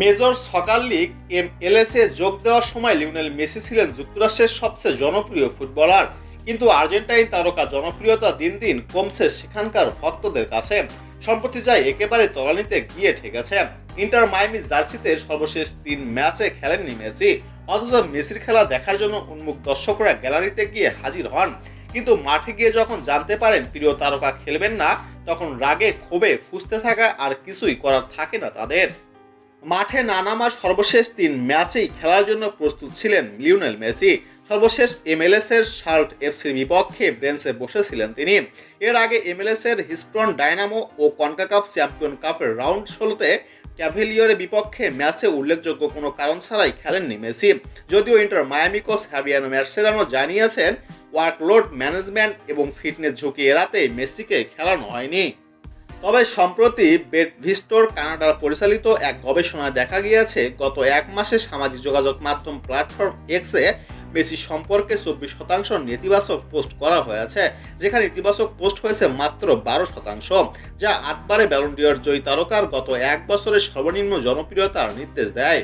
Major soccer league M এলএসে যোগ দেওয়ার সময় লিওনেল মেসি ছিলেন যুক্তরাষ্ট্রের সবচেয়ে জনপ্রিয় ফুটবলার। কিন্তু আর্জেন্টাইন তারকা জনপ্রিয়তা দিন দিন কমছে সেখানকার ভক্তদের কাছে। সম্প্রতি যায় একেবারে তলানিতে গিয়ে ঠেকেছে। ইন্টার মাইমি জার্সিতে সর্বশেষ তিন ম্যাচে খেলেননি মেসি। অথচ মেসির খেলা দেখার জন্য উন্মুখ দর্শকরা গ্যালারিতে গিয়ে হাজির হন। কিন্তু মাঠে গিয়ে যখন জানতে পারেন প্রিয় তারকা খেলবেন না, তখন রাগে ক্ষোভে ফুসতে থাকা আর কিছুই করার থাকে না তাদের। মাঠে না নামার সর্বশেষ তিন ম্যাচেই খেলার জন্য প্রস্তুত ছিলেন লিওনেল মেসি। সর্বশেষ এমএলএস এর শার্ট এফসির বিপক্ষে বেঞ্চে বসেছিলেন তিনি। এর আগে এমএলএস এর হিস্টন ডায়নামো ও কনকাকাপ চ্যাম্পিয়ন কাপের রাউন্ড ষোলোতে ক্যাভেলিয়রের বিপক্ষে ম্যাচে উল্লেখযোগ্য কোনো কারণ ছাড়াই খেলেননি মেসি। যদিও ইন্টার মায়ামি কোচ হ্যাভিয়ানো ম্যার্সেলানো জানিয়েছেন, ওয়ার্কলোড ম্যানেজমেন্ট এবং ফিটনেস ঝুঁকি এড়াতে মেসিকে খেলানো হয়নি। তবে সম্প্রতি বেট ভিস্টোর কানাডার পরিচালিত এক গবেষণায় দেখা গিয়েছে, গত এক মাসে সামাজিক যোগাযোগ মাধ্যম প্ল্যাটফর্ম এক্সে মেসি সম্পর্কে চব্বিশ শতাংশ নেতিবাচক পোস্ট করা হয়েছে, যেখানে ইতিবাচক পোস্ট হয়েছে মাত্র বারো শতাংশ, যা আটবারে ব্যালন্ডিয়র জয়ী তারকার গত এক বছরের সর্বনিম্ন জনপ্রিয়তার নির্দেশ দেয়।